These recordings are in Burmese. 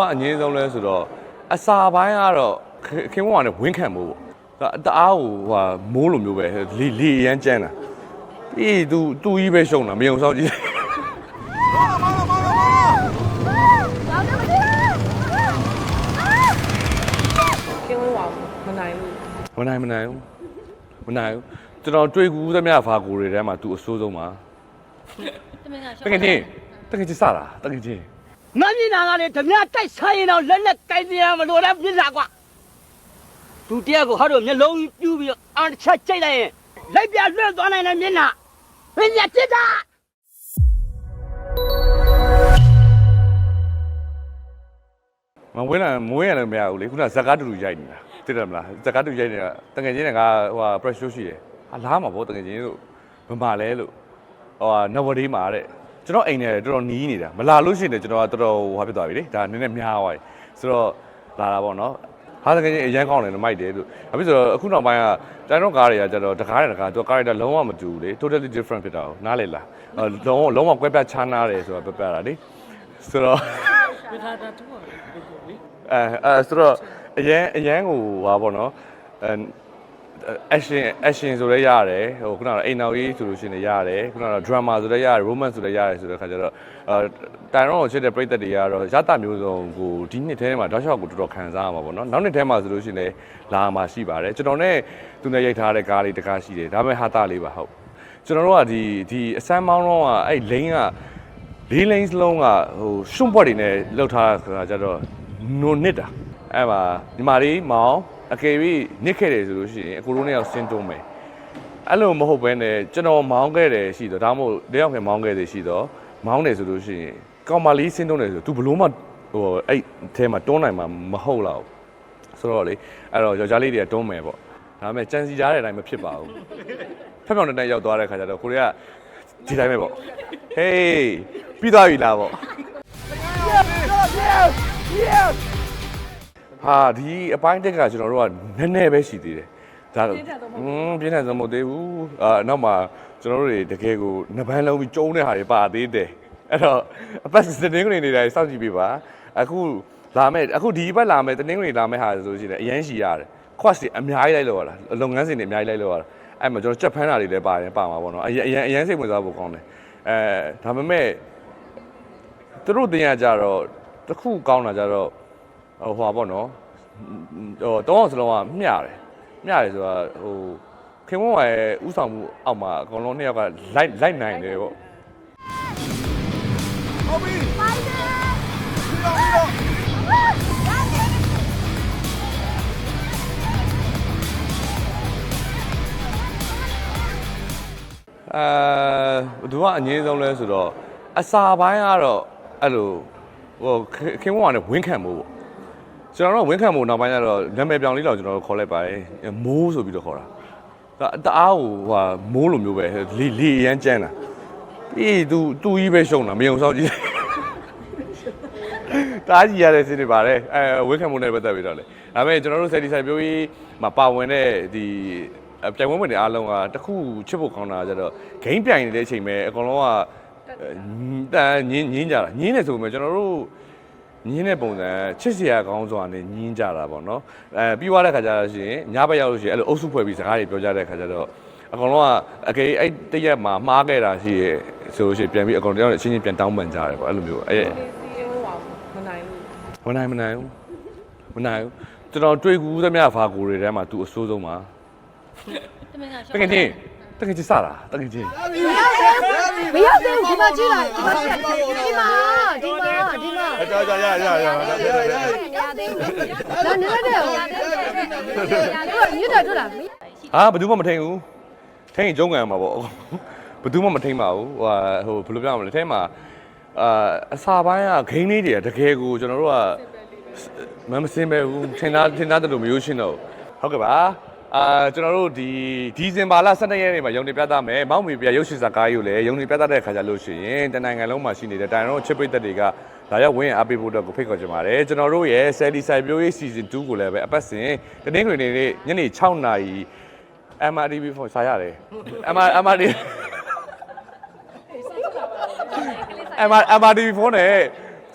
ကအငင်းဆုံးလဲဆိုတော့အစာပိုင်းကတော့ခခင်ဗျားကလည်းဝင်းခံမို့ပေါ့ဒါတအားကိုဟိုမိုးလိုမျိုးပဲလေလေရမ်းကျန်းတာပြီး तू သူ့ကြီးပဲရှုံတာမယုံဆောင်ကြည့်ကင်းဝေးပါမနိုင်လို့မနိုင်မနိုင်ဘူးမနိုင်ဘူးကျွန်တော်တွေ့ကူးသမျှဖာကိုတွေထဲမှာ तू အဆိုးဆုံးပါတကယ်ချင်းတကယ်ချင်းစတာတကယ်ချင်း မမြင်တာကလေဓမြတိုက်ဆိုင်ရင်တော့လက်နဲ့ကိုင်းနေရမလို့လည်းပြစ်လာကွာသူတယောက်ကိုဟာတော့မျက်လုံးပြူးပြီးတော့အန်ချက်ချိတ်လိုက်ရင်လက်ပြလွှတ်သွားနိုင်တဲ့မျက်နှာပညာတစ်တာမဝင်းလာမဝင်းရတယ်မရဘူးလေခုနဇက်ကားတူတူရိုက်နေတာသိတယ်မလားဇက်ကားတူရိုက်နေတာတကယ်ချင်းကဟိုဟာ pressure ရှိတယ်ဟာလားမှာဗောတကယ်ချင်းလို့မမလဲလို့ဟိုဟာနဝဒေးမှာတဲ့ ကျွန်တော်အိမ်နဲ့တော်တော်နီးနေတာမလာလို့ရှိရင်ကျွန်တော်ကတော်တော်ဟိုဟာဖြစ်သွားပြီလေဒါနည်းနည်းများသွားပြီဆိုတော့လာတာဗောနော်ဟာတကယ်ချင်းအရန်ကောင်းတယ်လို့မိုက်တယ်လို့ဘာဖြစ်ဆိုတော့အခုနောက်ပိုင်းကတိုင်းတော့ကားတွေကကျတော့တကားတဲ့တကားသူကားရတာလုံးဝမတူဘူးလေ totally different ဖြစ်တာကိုနားလေလားလုံးဝလုံးဝကွဲပြားခြားနားတယ်ဆိုတာပြပြတာလေဆိုတော့ဝေထားတာတူပါလေအဲအဲဆိုတော့အရန်အရန်ကိုဟာပေါ့နော်အဲ action action ဆိုလည်းရတယ်ဟိုခုနကအိမ်နောက်ကြီးဆိုလို့ရှိရင်လည်းရတယ်ခုနက drama ဆိုလည်းရတယ် romance ဆိုလည်းရတယ်ဆိုတဲ့ခါကျတော့အဲတိုင်ရောကိုချစ်တဲ့ပရိသတ်တွေကတော့ရတမျိုးစုံကိုဒီနှစ်ထဲမှာတောက်လျှောက်ကိုတော်တော်ခံစားရမှာပေါ့နော်နောက်နှစ်ထဲမှာဆိုလို့ရှိရင်လည်းလာမှာရှိပါတယ်ကျွန်တော်နဲ့သူနဲ့ရိုက်ထားတဲ့ကားလေးတစ်ကားရှိတယ်ဒါပေမဲ့ဟာတာလေးပါဟုတ်ကျွန်တော်တို့ကဒီဒီအစမ်းမောင်းတော့ကအဲ့ lane ကလေးလိန်းစလုံးကဟိုရှွန့်ပွက်တွေနဲ့လှုပ်ထားတာဆိုတာကြတော့နုံနစ်တာ အဲ့မှာညီမလေးမောင်အကယ်၍နစ်ခဲ့တယ်ဆိုလို့ရှိရင်အကိုတို့နှစ်ယောက်ဆင်းတုံးမယ်အဲ့လိုမဟုတ်ဘဲနဲ့ကျွန်တော်မောင်းခဲ့တယ်ရှိတော့ဒါမှမဟုတ်တယောက်ခင်မောင်းခဲ့တယ်ရှိတော့မောင်းတယ်ဆိုလို့ရှိရင်ကောင်မလေးဆင်းတုံးတယ်ဆို तू ဘလို့မှဟိုအဲ့အဲမှာတွန်းနိုင်မှာမဟုတ်တော့ဆိုတော့လေအဲ့တော့ယောက်ျားလေးတွေကတွန်းမယ်ပေါ့ဒါပေမဲ့ကြံစီကြားတဲ့အတိုင်းမဖြစ်ပါဘူးဖက်ပြောင်တဲ့ရောက်သွားတဲ့ခါကျတော့ကိုရီးယားဒီတိုင်းပဲပေါ့ဟေးပြီးသွားပြီလားပေါ့ ဟာဒီအပိုင်းတက်ကကျွန်တော်တို့ကနည်းနည်းပဲရှိသေးတယ်ဒါတော့อืมပြင်းထန်ဆုံးမဟုတ်သေးဘူးအာနောက်မှကျွန်တော်တို့တွေတကယ်ကိုနှစ်ပန်းလုံးပြီးကျုံးတဲ့ဟာတွေပါသေးတယ်အဲ့တော့အပတ်စတင်းကနေနေတိုင်းစောင့်ကြည့်ပေးပါအခုလာမဲ့အခုဒီဘက်လာမဲ့တင်းကနေလာမဲ့ဟာဆိုရှင်လည်းအရန်ရှိရတယ် cost တွေအများကြီးလိုက်လို့ရတာလုပ်ငန်းစဉ်တွေအများကြီးလိုက်လို့ရတာအဲ့မှာကျွန်တော်ကြက်ဖန်းတာတွေလည်းပါရင်ပါမှာပေါ့နော်အရန်အရန်အရန်စိတ်ဝင်စားဖို့ကောင်းတယ်အဲဒါပေမဲ့သူတို့တင်ရကြတော့တစ်ခုကောင်းတာကြတော့ ဟိုဟွာပေါ့နော်ဟိုတောအောင်စလုံးကမျှတယ်မျှတယ်ဆိုတာဟိုခင်မွန်ရဲ့ဥဆောင်မှုအောက်မှာအကောင်လုံးနှစ်ယောက်ကလိုက်လိုက်နိုင်တယ်ပေါ့အဲဘသူကအငင်းဆုံးလဲဆိုတော့အစာပိုင်းကတော့အဲ့လိုဟိုခခင်ဗျားကလည်းဝင်းခံမို့ပေါ့ ကျွန်တော်တို့ဝင်းခံမို့နောက်ပိုင်းကျတော့နာမည်ပြောင်လေးတော့ကျွန်တော်တို့ခေါ်လိုက်ပါတယ်မိုးဆိုပြီးတော့ခေါ်တာဒါတအားကိုဟိုမိုးလိုမျိုးပဲလေလေရမ်းကျန်းတာပြီး तू သူ့ကြီးပဲရှုံတာမယုံဆောင်ကြည့်တားကြီးရတဲ့စင်းတွေပါတယ်အဲဝင်းခံမို့နဲ့ပတ်သက်ပြီးတော့လေဒါပေမဲ့ကျွန်တော်တို့ဆယ်ဒီဆိုင်ပြိုးကြီးမှာပါဝင်တဲ့ဒီအပြိုင်ပွဲဝင်တွေအားလုံးကတခုချစ်ဖို့ကောင်းတာကြတော့ဂိမ်းပြိုင်နေတဲ့အချိန်ပဲအကောင်လုံးကတန်ညင်းညင်းကြတာညင်းနေဆိုပေမဲ့ကျွန်တော်တို့ ညင်းတဲ့ပုံစံချစ်စရာကောင်းစွာနဲ့ညင်းကြတာပေါ့နော်အဲပြီးသွားတဲ့ခါကျတော့ရှင်ညဘက်ရောက်လို့ရှိရင်အဲ့လိုအုပ်စုဖွဲ့ပြီးစကားတွေပြောကြတဲ့ခါကျတော့အကောင်လုံးကအကေအဲ့တရက်မှာမှားခဲ့တာရှိရဆိုလို့ရှိရင်ပြန်ပြီးအကောင်တယောက်နဲ့အချင်းချင်းပြန်တောင်းပန်ကြတယ်ပေါ့အဲ့လိုမျိုးအဲ့ကင်းဝေးပါမနိုင်လို့မနိုင်မနိုင်ဘူးမနိုင်ဘူးကျွန်တော်တွေ့ကူးသမျှဖာကိုတွေထဲမှာ तू အဆိုးဆုံးပါတကယ်ချင်းတကယ်ချင်းစတာတကယ်ချင်းမရသေးဘူးဒီမှာကြည့်လိုက်ဒီမှာကြည့်လိုက်ဒီမှာဒီမှာဒီမှာ ကြာကြာရရရရမရသေးဘူးဒါနေရတယ်ဟုတ်ညစ်တယ်တို့လားဟာဘယ်သူမှမထိန်ဘူးထိန်ရင်ကျုံးကန်မှာပေါ့ဘယ်သူမှမထိန်ပါဘူးဟိုဟိုဘယ်လိုပြောရမလဲထဲမှာအာအစာပိုင်းကဂိမ်းလေးတွေကတကယ်ကိုကျွန်တော်တို့ကမမစင်ပဲဘူးထင်သားထင်သားတယ်လို့မရိုးရှင်းတော့ဟုတ်ကဲ့ပါအာကျွန်တော်တို့ဒီဒီဇင်ဘာလ12ရက်နေ့မှာရုံတင်ပြသမယ်မောက်မီပြရုပ်ရှင်ဇာတ်ကားကြီးကိုလည်းရုံတင်ပြသတဲ့ခါကျလို့ရှိရင်တနိုင်ငံလုံးမှာရှိနေတဲ့တိုင်ရောချစ်ပိတ်သက်တွေက လာရောက်ဝင်အားပေးဖို့အတွက်ကိုဖိတ်ခေါ်ချင်ပါတယ်ကျွန်တော်တို့ရဲ့ Sally Side ပြိုးရေး Season 2ကိုလည်းပဲအပတ်စဉ်တနင်္ဂနွေနေ့ညနေ6နာရီ MRTV ဖော်စားရတယ် MR MRTV MR MRTV ဖုန်းနဲ့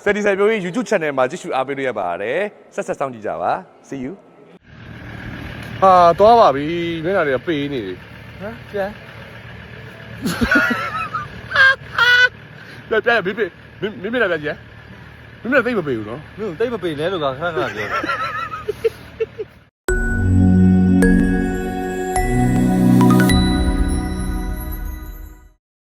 Sally Side ပြိုးရေး YouTube Channel မှာကြည့်ရှုအားပေးလို့ရပါတယ်ဆက်ဆက်စောင့်ကြည့်ကြပါ See you ဟာသွားပါပြီမျက်နှာတွေကပေးနေတယ်ဟမ်ပြန်ပြန်ပြန်ပြန်ပြန်မင်းမင်းလာပြန်ကြည့် နင်လည်းသိပ်မပေးဘူးနော် မင်းတို့တိတ်မပင်လဲလို့ကခဏခဏပြောတယ်